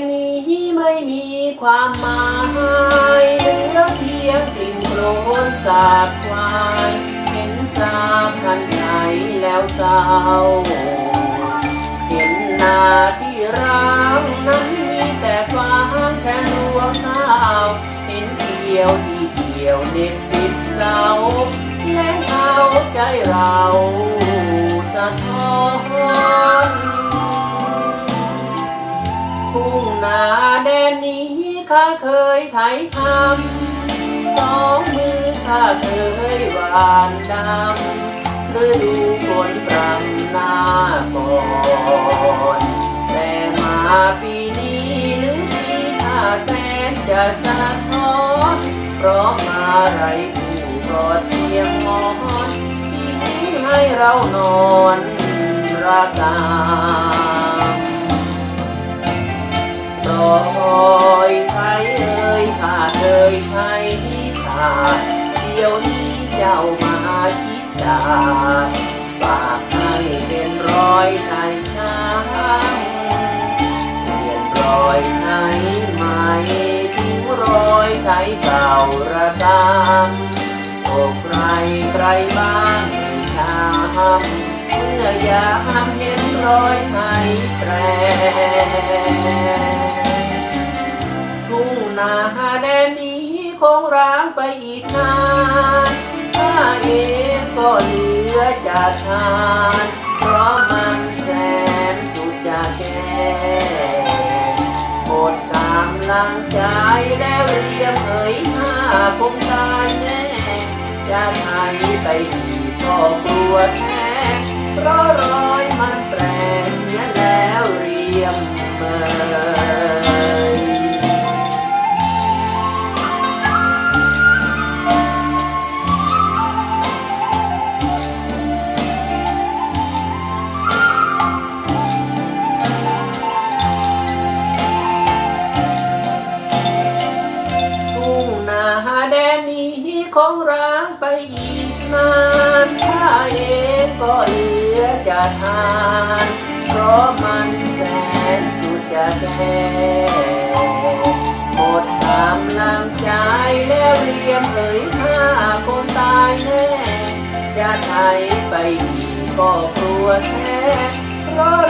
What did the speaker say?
งนี้ไม่มีความหมายเหลือเพียงกลิ่นโคลนสาบควายเห็นสาบกันไหนแล้วเศร้าเห็นนาที่ร้างนั้นมีแต่ฟางแทนรวงข้าวเห็นเกี่ยวที่เกี่ยวเด็ดติดเสาและเอาใจเราสะท้อน ข้าเคยไถทำสองมือข้าเคยหวานดำฤดูฝนปรำนาก่อนแต่มาปีนี้หรือปีข้าแสนจะสะท้อนเพราะมาไรผู้กอดเพียงหมอนที่ให้เรานอนรักกามรอ เอ่ยใครที่ขาดเดี๋ยวนี้เจ้ามาคิดจาฝากให้เป็นรอยใครช้ำเปลี่ยนรอยไหนใหม่ทิ้งรอยใครเก่าระกำโอ้ใครใครบ้างช้ำเมื่อยามเห็นรอยไทยแปร ทุ่งนาแดนนี้คงร้างไปอีกนานข้าเองก็เหลือจะทาน เพราะมันแสนสุดจะแก่หมดกำลังใจแล้วเรียมเอ่ยหน้าคงตายแน่จะไหนไปอีกก็กลัวแท้เพราะางไปอีกนานข้าเองก็เหลือจะทานเพราะมันแสนสุดจะแก่หมดกำลังใจแล้วเรียมเอ่ยห้าคนตายแน่จะไทยไปอีกก็กลัวแท้เพราะรอยมัน